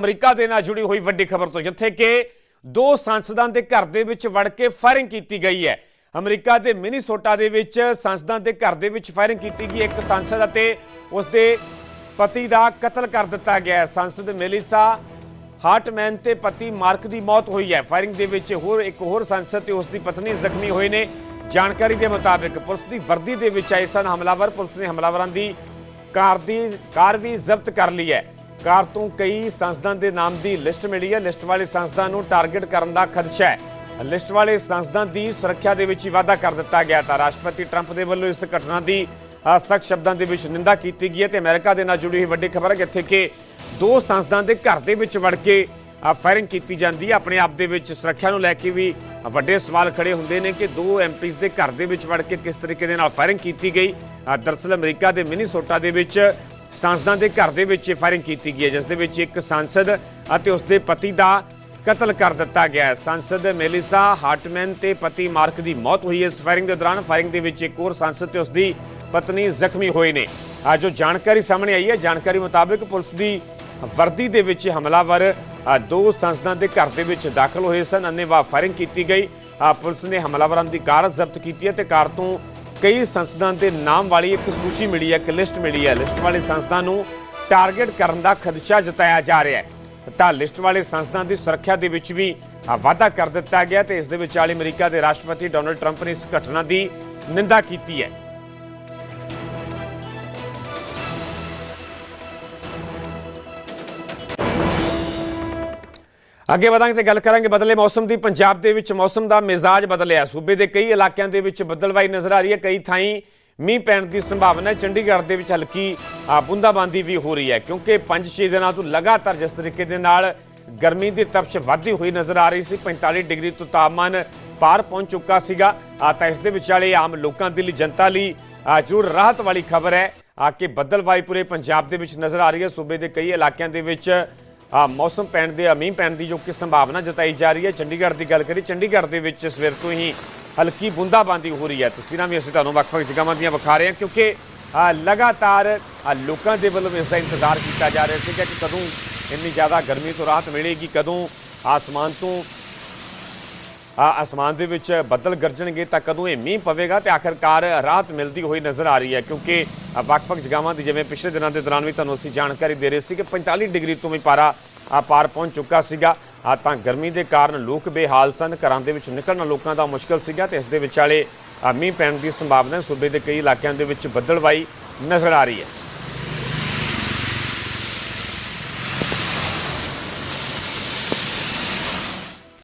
America ਦੇ ਨਾਲ ਜੁੜੀ ਹੋਈ ਵੱਡੀ ਖਬਰ ਤੋਂ, ਜਿੱਥੇ ਕਿ ਦੋ ਸੰਸਦਾਂ ਦੇ ਘਰ ਦੇ ਵਿੱਚ ਵੜ ਕੇ ਫਾਇਰਿੰਗ ਕੀਤੀ ਗਈ ਹੈ। ਅਮਰੀਕਾ ਦੇ ਮਿਨੀਸੋਟਾ ਦੇ ਵਿੱਚ ਸੰਸਦਾਂ ਦੇ ਘਰ ਦੇ ਵਿੱਚ ਫਾਇਰਿੰਗ ਕੀਤੀ ਗਈ। ਇੱਕ ਸੰਸਦ ਅਤੇ ਉਸ ਦੇ ਪਤੀ ਦਾ ਕਤਲ ਕਰ ਦਿੱਤਾ ਗਿਆ ਹੈ। ਸੰਸਦ ਮੇਲਿਸਾ ਹਾਰਟਮੈਨ ਤੇ ਪਤੀ ਮਾਰਕ ਦੀ ਮੌਤ ਹੋਈ ਹੈ। ਫਾਇਰਿੰਗ ਦੇ ਵਿੱਚ ਹੋਰ ਇੱਕ ਹੋਰ ਸੰਸਦ ਤੇ ਉਸ ਦੀ ਪਤਨੀ ਜ਼ਖਮੀ ਹੋਏ ਨੇ। ਜਾਣਕਾਰੀ ਦੇ ਮੁਤਾਬਿਕ ਪੁਲਿਸ ਦੀ ਵਰਦੀ ਦੇ ਵਿੱਚ ਆਏ ਸਨ। ਹਮਲਾਵਰ ਪੁਲਿਸ ਨੇ ਹਮਲਾਵਰਾਂ ਦੀ ਕਾਰ ਦੀ ਕਾਰ ਵੀ ਜ਼ਬਤ ਕਰ ਲਈ ਹੈ। ਕਾਰ ਤੋਂ ਕਈ ਸੰਸਦਾਂ ਦੇ ਨਾਮ ਦੀ ਲਿਸਟ ਮਿਲੀ ਹੈ। ਲਿਸਟ ਵਾਲੇ ਸੰਸਦਾਂ ਨੂੰ ਟਾਰਗੇਟ ਕਰਨ ਦਾ ਖਦਸ਼ਾ ਹੈ। ਲਿਸਟ ਵਾਲੇ ਸੰਸਦਾਂ ਦੀ ਸੁਰੱਖਿਆ ਦੇ ਵਿੱਚ ਹੀ ਵਾਅਦਾ ਕਰ ਦਿੱਤਾ ਗਿਆ ਤਾਂ ਰਾਸ਼ਟਰਪਤੀ ਟਰੰਪ ਦੇ ਵੱਲੋਂ ਇਸ ਘਟਨਾ ਦੀ ਸਖਤ ਸ਼ਬਦਾਂ ਦੇ ਵਿੱਚ ਨਿੰਦਾ ਕੀਤੀ ਗਈ ਹੈ ਤੇ ਅਮਰੀਕਾ ਦੇ ਨਾਲ ਜੁੜੀ ਹੋਈ ਵੱਡੀ ਖਬਰ ਹੈ ਜਿੱਥੇ ਕਿ ਦੋ ਸੰਸਦਾਂ ਦੇ ਘਰ ਦੇ ਵਿੱਚ ਵੜ ਕੇ ਫਾਇਰਿੰਗ ਕੀਤੀ ਜਾਂਦੀ ਹੈ। ਆਪਣੇ ਆਪ ਦੇ ਵਿੱਚ ਸੁਰੱਖਿਆ ਨੂੰ ਲੈ ਕੇ ਵੀ ਵੱਡੇ ਸਵਾਲ ਖੜੇ ਹੁੰਦੇ ਨੇ ਕਿ ਦੋ ਐਮਪੀਸ ਦੇ ਘਰ ਦੇ ਵਿੱਚ ਵੜ ਕੇ ਕਿਸ ਤਰੀਕੇ ਦੇ ਨਾਲ ਫਾਇਰਿੰਗ ਕੀਤੀ ਗਈ। ਆ, ਦਰਅਸਲ ਅਮਰੀਕਾ ਦੇ ਮਿਨੀਸੋਟਾ ਦੇ ਵਿੱਚ ਸੰਸਦਾਂ ਦੇ ਘਰ ਦੇ ਵਿੱਚ ਫਾਇਰਿੰਗ ਕੀਤੀ ਗਈ ਹੈ, ਜਿਸ ਦੇ ਵਿੱਚ ਇੱਕ ਸੰਸਦ ਅਤੇ ਉਸ ਦੇ ਪਤੀ ਦਾ ਕਤਲ ਕਰ ਦਿੱਤਾ ਗਿਆ ਹੈ। ਸੰਸਦ ਮੇਲਿਸਾ ਹਾਰਟਮੈਨ ਤੇ ਪਤੀ ਮਾਰਕ ਦੀ ਮੌਤ ਹੋਈ ਹੈ। ਇਸ ਫਾਇਰਿੰਗ ਦੇ ਦੌਰਾਨ ਫਾਇਰਿੰਗ ਦੇ ਵਿੱਚ ਇੱਕ ਹੋਰ ਸੰਸਦ ਤੇ ਉਸ ਦੀ ਪਤਨੀ ਜ਼ਖਮੀ ਹੋਏ ਨੇ। ਆ ਜੋ ਜਾਣਕਾਰੀ ਸਾਹਮਣੇ ਆਈ ਹੈ। ਜਾਣਕਾਰੀ ਮੁਤਾਬਕ ਪੁਲਿਸ ਦੀ ਵਰਦੀ ਦੇ ਵਿੱਚ ਹਮਲਾਵਰ ਦੋ ਸੰਸਦਾਂ ਦੇ ਘਰ ਦੇ ਵਿੱਚ ਦਾਖਲ ਹੋਏ ਸਨ। ਅੰਨੇਵਾਹ ਫਾਇਰਿੰਗ ਕੀਤੀ ਗਈ। ਪੁਲਿਸ ਨੇ ਹਮਲਾਵਰਾਂ ਦੀ ਕਾਰ ਜ਼ਬਤ ਕੀਤੀ ਹੈ ਤੇ ਕਾਰ ਤੋਂ ਕਈ ਸੰਸਦਾਂ ਦੇ ਨਾਮ ਵਾਲੀ ਇੱਕ ਸੂਚੀ ਮਿਲੀ ਹੈ ਇੱਕ ਲਿਸਟ ਮਿਲੀ ਹੈ। ਲਿਸਟ ਵਾਲੇ ਸੰਸਦਾਂ ਨੂੰ ਟਾਰਗੇਟ ਕਰਨ ਦਾ ਖਦਸ਼ਾ ਜਤਾਇਆ ਜਾ ਰਿਹਾ ਹੈ। ਤਾਂ ਲਿਸਟ ਵਾਲੇ ਸੰਸਦਾਂ ਦੀ ਸੁਰੱਖਿਆ ਦੇ ਵਿੱਚ ਵੀ ਅ, ਵਾਅਦਾ ਕਰ ਦਿੱਤਾ ਗਿਆ ਤੇ ਇਸ ਦੇ ਵਿਚਾਲੇ ਅਮਰੀਕਾ ਦੇ ਰਾਸ਼ਟਰਪਤੀ ਡੋਨਲਡ ਟਰੰਪ ਨੇ ਇਸ ਘਟਨਾ ਦੀ ਨਿੰਦਾ ਕੀਤੀ ਹੈ। ਅੱਗੇ ਵਧਾਂਗੇ ਤੇ ਗੱਲ ਕਰਾਂਗੇ ਬਦਲੇ ਮੌਸਮ ਦੀ। ਪੰਜਾਬ ਦੇ ਵਿੱਚ ਮੌਸਮ ਦਾ ਮਿਜ਼ਾਜ ਬਦਲਿਆ। ਸੂਬੇ ਦੇ ਕਈ ਇਲਾਕਿਆਂ ਦੇ ਵਿੱਚ ਬੱਦਲਵਾਈ ਨਜ਼ਰ ਆ ਰਹੀ ਹੈ। ਕਈ ਥਾਈਂ ਮੀਂਹ ਪੈਣ ਦੀ ਸੰਭਾਵਨਾ ਹੈ। ਚੰਡੀਗੜ੍ਹ ਦੇ ਵਿੱਚ ਹਲਕੀ ਬੂੰਦਾਬਾਂਦੀ ਵੀ ਹੋ ਰਹੀ ਹੈ। ਕਿਉਂਕਿ 5-6 ਦਿਨਾਂ ਤੋਂ ਲਗਾਤਾਰ ਜਿਸ ਤਰੀਕੇ ਦੇ ਨਾਲ ਗਰਮੀ ਦੀ ਤਪਸ਼ ਵਧਦੀ ਹੋਈ ਨਜ਼ਰ ਆ ਰਹੀ ਸੀ। 45 ਡਿਗਰੀ ਤੋਂ ਤਾਪਮਾਨ ਪਾਰ ਪਹੁੰਚ ਚੁੱਕਾ ਸੀਗਾ। ਤਾਂ ਇਸ ਦੇ ਵਿਚਾਲੇ ਆਮ ਲੋਕਾਂ ਦੇ ਲਈ, ਜਨਤਾ ਲਈ ਜ਼ਰੂਰ ਰਾਹਤ ਵਾਲੀ ਖਬਰ ਹੈ। ਆ ਕਿ ਬੱਦਲਵਾਈ ਪੂਰੇ ਪੰਜਾਬ ਦੇ ਵਿੱਚ ਨਜ਼ਰ ਆ ਰਹੀ ਹੈ। ਸੂਬੇ ਦੇ ਕਈ ਇਲਾਕਿਆਂ ਦੇ ਵਿੱਚ ਮੌਸਮ ਪੈਣ ਦੇ ਮੀਂਹ ਪੈਣ ਦੀ ਜੋ ਕਿ ਸੰਭਾਵਨਾ ਜਤਾਈ ਜਾ ਰਹੀ ਹੈ। ਚੰਡੀਗੜ੍ਹ ਦੀ ਗੱਲ ਕਰੀ ਚੰਡੀਗੜ੍ਹ ਦੇ ਵਿੱਚ ਸਵੇਰ ਤੋਂ ਹੀ ਹਲਕੀ ਬੂੰਦਾਬਾਂਦੀ ਹੋ ਰਹੀ ਹੈ। ਤਸਵੀਰਾਂ ਵੀ ਅਸੀਂ ਤੁਹਾਨੂੰ ਵੱਖ-ਵੱਖ ਜਗ੍ਹਾਵਾਂ ਦੀਆਂ ਵਿਖਾ ਰਹੇ ਹਾਂ, ਕਿਉਂਕਿ ਲਗਾਤਾਰ ਲੋਕਾਂ ਦੇ ਵੱਲੋਂ ਇਸ ਦਾ ਇੰਤਜ਼ਾਰ ਕੀਤਾ ਜਾ ਰਿਹਾ ਸੀਗਾ ਕਿ ਕਦੋਂ ਇੰਨੀ ਜ਼ਿਆਦਾ ਗਰਮੀ ਤੋਂ ਰਾਹਤ ਮਿਲੇਗੀ, ਕਦੋਂ ਆਸਮਾਨ ਤੋਂ ਆਸਮਾਨ ਦੇ ਵਿੱਚ ਬੱਦਲ ਗਰਜਣਗੇ ਤਾਂ ਕਦੋਂ ਇਹ ਮੀਂਹ ਪਵੇਗਾ ਤੇ ਆਖਰਕਾਰ ਰਾਹਤ ਮਿਲਦੀ ਹੋਈ ਨਜ਼ਰ ਆ ਰਹੀ ਹੈ, ਕਿਉਂਕਿ ਵੱਖ-ਵੱਖ ਜਗ੍ਹਾਵਾਂ ਦੀ ਜਿਵੇਂ ਪਿਛਲੇ ਦਿਨਾਂ ਦੇ ਦੌਰਾਨ ਵੀ ਤੁਹਾਨੂੰ ਅਸੀਂ ਜਾਣਕਾਰੀ ਦੇ ਰਹੇ ਸੀ ਕਿ 45 ਡਿਗਰੀ ਤੋਂ ਵੀ ਪਾਰਾ ਆ ਪਾਰ ਪਹੁੰਚ ਚੁੱਕਾ ਸੀਗਾ। ਤਾਂ ਗਰਮੀ ਦੇ ਕਾਰਨ ਲੋਕ ਬੇਹਾਲ ਸਨ, ਘਰਾਂ ਦੇ ਵਿੱਚ ਨਿਕਲਣਾ ਲੋਕਾਂ ਦਾ ਮੁਸ਼ਕਲ ਸੀਗਾ ਤੇ ਇਸ ਦੇ ਵਿਚਾਲੇ ਮੀਂਹ ਪੈਣ ਦੀ ਸੰਭਾਵਨਾ ਸੂਬੇ ਦੇ ਕਈ ਇਲਾਕਿਆਂ ਦੇ ਵਿੱਚ ਬੱਦਲਵਾਈ ਨਜ਼ਰ ਆ ਰਹੀ ਹੈ।